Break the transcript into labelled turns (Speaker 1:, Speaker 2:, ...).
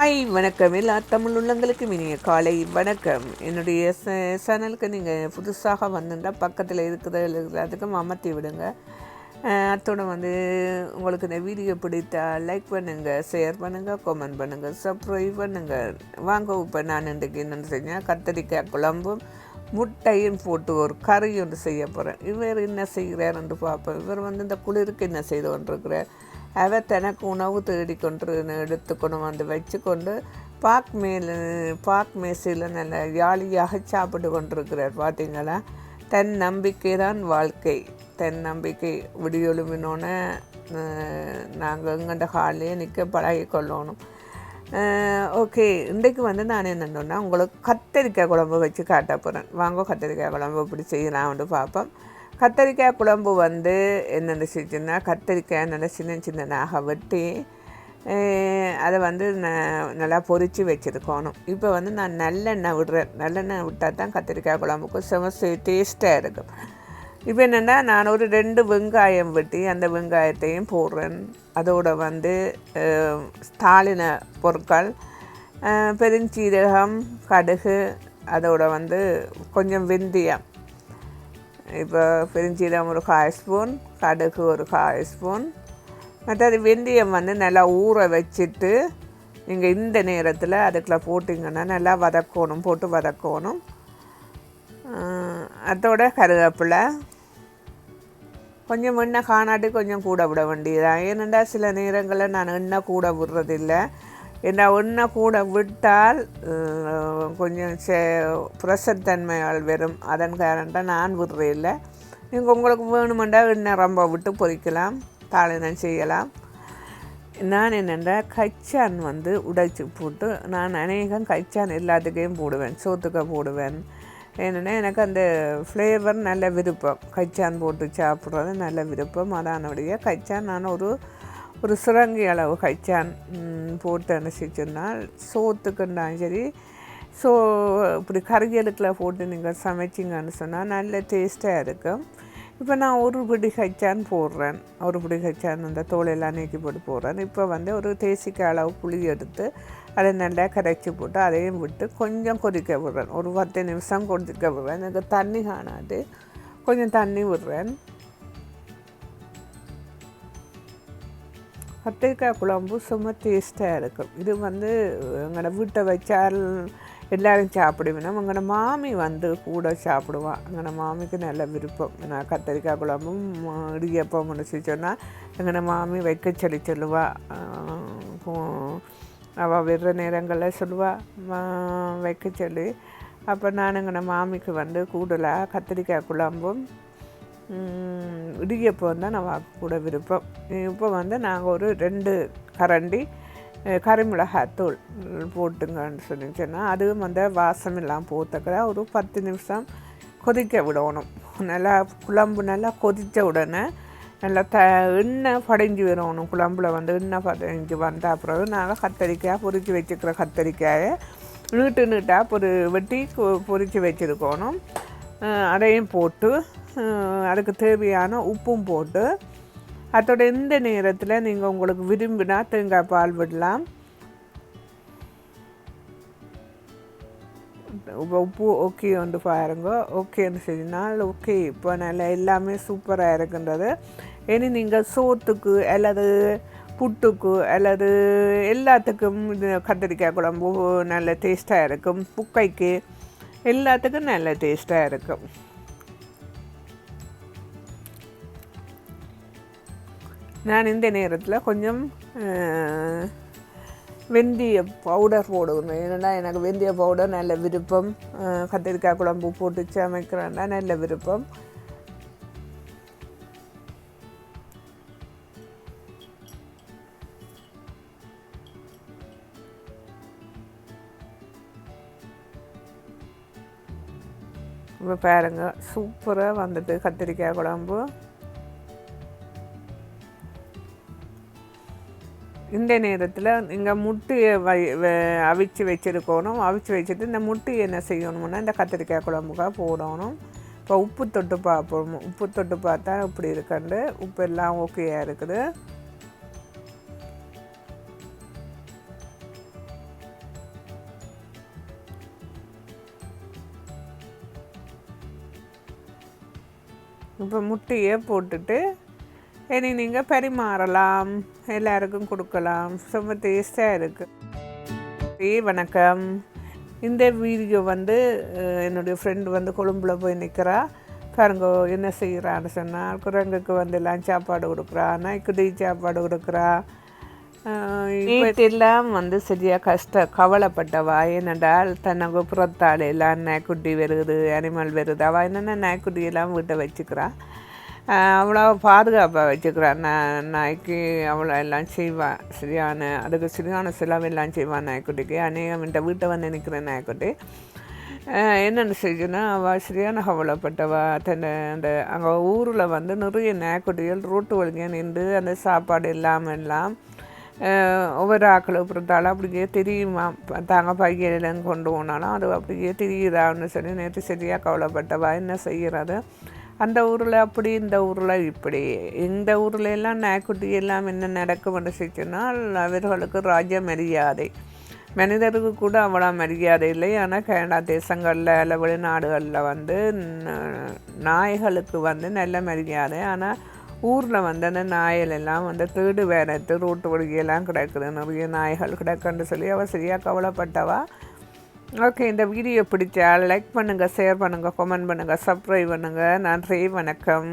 Speaker 1: Hi வணக்கம். எல்லா தமிழ் உள்ளங்களுக்கும் இனிய காலை வணக்கம். என்னுடைய ச- சேனலுக்கு நீங்கள் புதுசாக வந்திருந்தால் பக்கத்தில் இருக்கிற அதுக்கும் அமர்த்தி விடுங்க. அத்தோடு வந்து உங்களுக்கு இந்த வீடியோ பிடித்தா லைக் பண்ணுங்கள் ஷேர் பண்ணுங்கள் கமெண்ட் பண்ணுங்கள் சப்ஸ்கிரைப் பண்ணுங்கள் வாங்க இப்போ நான் இன்றைக்கு என்னென்னு செஞ்சேன் கத்திரிக்காய் குழம்பும் முட்டையும் போட்டு ஒரு கறி ஒன்று செய்ய போகிறேன் இவர் என்ன செய்கிறார் என்று பார்ப்போம். இவர் வந்து இந்த குளிருக்கு என்ன செய்து கொண்டிருக்கிறார்? அவர் தனக்கு உணவு தேடிக்கொண்டு எடுத்துக்கொண்டு வந்து வச்சுக்கொண்டு பாக் மேல் பாக் மேசையில் நல்ல ஜாலியாக சாப்பிட்டு கொண்டிருக்கிறார். பார்த்தீங்களா தன் நம்பிக்கை தான் வாழ்க்கை. தன் நம்பிக்கை விடியொழுமினோன்னே நாங்கள் எங்கள்கிட்ட ஹாலிலே நிற்க பழகி கொள்ளணும். ஓகே இன்றைக்கு வந்து நான் என்னென்னா உங்களுக்கு கத்தரிக்காய் குழம்பு வச்சு காட்ட போகிறேன் வாங்க கத்தரிக்காய் குழம்பு எப்படி செய்யலாம்னு பார்ப்போம். கத்தரிக்காய் குழம்பு வந்து என்னென்ன செஞ்சுன்னா கத்தரிக்காய் நல்லா சின்ன சின்னதாக வெட்டி அதை வந்து ந- நல்லா பொறிச்சு வச்சுருக்கணும். இப்போ வந்து நான் நல்லெண்ணெய் விடுறேன். நல்லெண்ணெய் விட்டால் தான் கத்திரிக்காய் குழம்புக்கு செம டேஸ்ட்டாக இருக்கும். இப்போ என்னென்னா நான் ஒரு ரெண்டு வெங்காயம் வெட்டி அந்த வெங்காயத்தையும் போடுறேன். அதோட வந்து அஹ், பொருட்கள் பெருஞ்சீரகம் கடுகு அதோட வந்து கொஞ்சம் வெந்தயம். இப்போ பெருஞ்சீரம் ஒரு கால் ஸ்பூன் கடுகு ஒரு கால் ஸ்பூன் மற்றது வெந்தயம் வந்து நல்லா ஊற வச்சுட்டு நீங்கள் இந்த நேரத்தில் அதுக்குள்ள போட்டிங்கன்னா நல்லா வதக்கணும் போட்டு வதக்கணும் அதோட கருவேப்பிலை கொஞ்சம் எண்ணெய் காணாட்டி கொஞ்சம் கூட விட வேண்டியதான் ஏனென்றால் சில நேரங்களில் நான் எண்ணெய் கூட விடுறதில்ல ஏன்னா ஒன்றை கூட விட்டால் கொஞ்சம் சே ப்ரெஷர் தன்மையால் வரும். அதன் காரணம் நான் விடுறதில்ல நீங்கள் உங்களுக்கு வேணுமெண்டா எண்ணெய் ரொம்ப விட்டு பொரிக்கலாம் தாளினம் செய்யலாம். நான் என்னென்னா கச்சான் வந்து உடைச்சி போட்டு நான் அநேகம் கச்சான் எல்லாத்துக்கையும் போடுவேன் சோத்துக்க போடுவேன். என்னென்னா எனக்கு அந்த ஃப்ளேவர் நல்ல விருப்பம். கச்சான் போட்டு சாப்பிட்றது நல்ல விருப்பம். அதனுடைய கச்சான். நான் ஒரு ஒரு சுரங்கி அளவு கச்சான் போட்டு போட்டு அனுசரிச்சோன்னால் சோத்துக்குண்டாலும் சரி ஸோ இப்படி கறிகளுக்குள்ள போட்டு நீங்கள் சமைச்சிங்கன்னு சொன்னால் நல்ல டேஸ்ட்டாக இருக்கும் இப்போ நான் ஒரு பிடி கச்சான் போடுறேன் ஒரு பிடி கச்சான் அந்த தோலெல்லாம் நீக்கி போட்டு போடுறேன் இப்போ வந்து ஒரு தேசிக்க அளவு புளி எடுத்து அதை நல்லா கரைச்சி போட்டு அதையும் விட்டு கொஞ்சம் கொதிக்க விடுறேன் ஒரு பத்து நிமிஷம் கொதிக்க விடுறேன் எனக்கு தண்ணி காணாது கொஞ்சம் தண்ணி விடுறேன் கத்திரிக்காய் குழம்பு சும்மா டேஸ்ட்டாக இருக்கும். இது வந்து எங்களோட வீட்டை வச்சால் எல்லோரும் சாப்பிடுவேன். எங்களோட மாமி வந்து கூட சாப்பிடுவான் எங்களோட மாமிக்கு நல்ல விருப்பம். நான் கத்திரிக்காய் குழம்பும் இடியப்பம் முடிச்சு சொன்னால் எங்களோட மாமி வைக்க சொல்லி சொல்லுவாள் அவள் விடுற நேரங்களில் சொல்லுவாள் வைக்க சொல்லி அப்போ நான் எங்களோட மாமிக்கு வந்து கூடுதலாக கத்திரிக்காய் குழம்பும் இடியப்பம் தான் நான் கூட விருப்பம். இப்போ வந்து நாங்கள் ஒரு ரெண்டு கரண்டி கறிமிளகாத்தூள் போட்டுங்கன்னு சொல்லி அதுவும் வந்து வாசம் எல்லாம் போத்தக்கடா ஒரு பத்து நிமிஷம் கொதிக்க விடணும். நல்லா குழம்பு நல்லா கொதித்த உடனே நல்லா த எண்ணெய் படைஞ்சு வரணும். குழம்புல வந்து எண்ணெய் படைஞ்சு வந்த அப்புறம் நாங்கள் கத்தரிக்காய் பொறிச்சு வச்சுக்கிற கத்தரிக்காயை நீட்டு நீட்டாக பொறி வெட்டி பொ- வச்சுருக்கணும். அதையும் போட்டு அதுக்கு தேவையான உப்பும் போட்டு அதோட இந்த நேரத்தில் நீங்கள் உங்களுக்கு விரும்பினா தேங்காய் பால் விடலாம் உப்பு ஓகே வந்து பாருங்க ஓகேன்னு சொன்னால் ஓகே இப்போ நல்லா எல்லாமே சூப்பராக இருக்கின்றது இனி நீங்கள் சோத்துக்கு அல்லது புட்டுக்கு அல்லது எல்லாத்துக்கும் இது கத்திரிக்காய் குழம்பு நல்ல டேஸ்ட்டாக இருக்கும் புக்கைக்கு எல்லாத்துக்கும் நல்ல டேஸ்ட்டாக இருக்கும் நான் இந்த நேரத்தில் கொஞ்சம் அஹ், வெந்தய பவுடர் போடுவேன். ஏன்னா எனக்கு வெந்தய பவுடர் நல்ல விருப்பம். கத்திரிக்காய் குழம்பு போட்டு சமைக்கிறேன்னா நல்ல விருப்பம். இப்போ பாருங்க சூப்பராக வந்துட்டு கத்திரிக்காய் குழம்பு. இந்த நேரத்தில் நீங்கள் முட்டையை வை அவிச்சு வச்சுருக்கணும். அவிச்சு வச்சுட்டு இந்த முட்டையை என்ன செய்யணும்னா இந்த கத்திரிக்காய் குழம்புக்காக போடணும். இப்போ உப்பு தொட்டு பார்ப்போம் உப்பு தொட்டு பார்த்தா இப்படி இருக்கண்டு. உப்பு எல்லாம் ஓகேயா இருக்குது. இப்போ முட்டையை போட்டுட்டு இனி நீங்கள் பரிமாறலாம். எல்லாருக்கும் கொடுக்கலாம். ரொம்ப டேஸ்டாக இருக்குது வணக்கம். இந்த வீடியோ வந்து என்னுடைய ஃப்ரெண்டு வந்து கொழும்புல போய் நிற்கிறா பாருங்க என்ன செய்கிறான்னு சொன்னால் குரங்குக்கு வந்து எல்லாம் சாப்பாடு கொடுக்குறா நாய்க்குட்டி சாப்பாடு கொடுக்குறா. வீட்டெல்லாம் வந்து சரியாக கஷ்ட கவலைப்பட்டவா ஏனென்றால் தனக்கு புறத்தால் எல்லாம் நாய்க்குட்டி வருது அனிமல் வருது. அவள் என்னென்ன நாய்க்குட்டி எல்லாம் வீட்டை வச்சுக்கிறா? ஆஹ் அவ்வளோ பாதுகாப்பாக வச்சுக்கிறா. நான் நாய்க்கு அவ்வளோ எல்லாம் செய்வான் சரியான அதுக்கு சரியான செலவெல்லாம் செய்வான் நாய்க்குட்டிக்கு. அநேகம் இந்த வீட்டை வந்து நிற்கிற நாய்க்குட்டி. என்னென்னு செய்யணும் அவள் சரியான கவலைப்பட்டவா. தன் அந்த அங்கே ஊரில் வந்து நிறைய நாய்க்குட்டிகள் ரோட்டு வழியாக நின்று அந்த சாப்பாடு இல்லாமல் எல்லாம் ஒவ்வொரு ஆக்களை பொறுத்தாலும் அப்படியே தெரியுமா தாங்க பையெல்லாம் கொண்டு போனாலும் அது அப்படியே தெரியுதான்னு சொல்லி நேற்று சரியாக கவலைப்பட்டவா என்ன செய்கிறது அந்த ஊரில் அப்படி இந்த ஊரில் இப்படி இந்த ஊரில் எல்லாம் நாய்க்குட்டி எல்லாம் என்ன நடக்கும்னு சொன்னால் அவர்களுக்கு ராஜ மரியாதை மனிதருக்கு கூட அவ்வளோ மரியாதை இல்லை ஆனால் கனடா தேசங்களில் இல்லை வெளிநாடுகளில் வந்து நாய்களுக்கு வந்து நல்ல மரியாதை ஆனால் ஊரில் வந்து அந்த நாயலெல்லாம் வந்து தேடு வேறத்து ரோட்டு வழியெல்லாம் கிடக்குது. நிறைய நாய்கள் கிடக்குன்னு சொல்லி அவள் சரியாக கவலைப்பட்டவா? ஓகே இந்த வீடியோ பிடிச்சா லைக் பண்ணுங்கள் ஷேர் பண்ணுங்கள் கமெண்ட் பண்ணுங்கள் சப்ஸ்கிரைப் பண்ணுங்கள் நன்றி வணக்கம்.